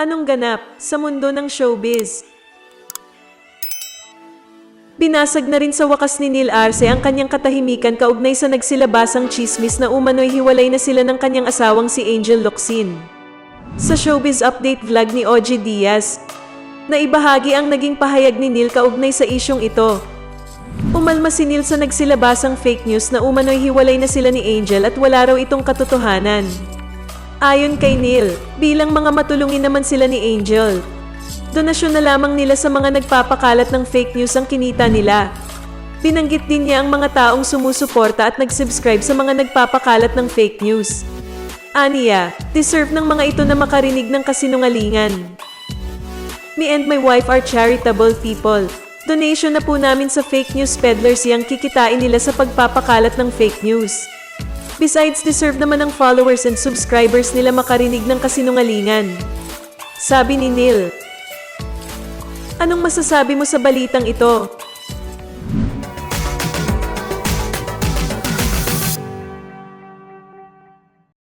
Anong ganap sa mundo ng showbiz? Binasag na rin sa wakas ni Neil Arce ang kanyang katahimikan kaugnay sa nagsilabasang chismis na umano'y hiwalay na sila ng kanyang asawang si Angel Locsin. Sa showbiz update vlog ni Oji Diaz, naibahagi ang naging pahayag ni Neil kaugnay sa isyong ito. Umalma si Neil sa nagsilabasang fake news na umano'y hiwalay na sila ni Angel at wala raw itong katotohanan. Ayon kay Neil, bilang mga matulungin naman sila ni Angel. Donasyon na lamang nila sa mga nagpapakalat ng fake news ang kinita nila. Binanggit din niya ang mga taong sumusuporta at nag-subscribe sa mga nagpapakalat ng fake news. Aniya, deserve ng mga ito na makarinig ng kasinungalingan. Me and my wife are charitable people. Donation na po namin sa fake news peddlers yang kikitain nila sa pagpapakalat ng fake news. Besides, deserve naman ng followers and subscribers nila makarinig ng kasinungalingan. Sabi ni Neil. Anong masasabi mo sa balitang ito?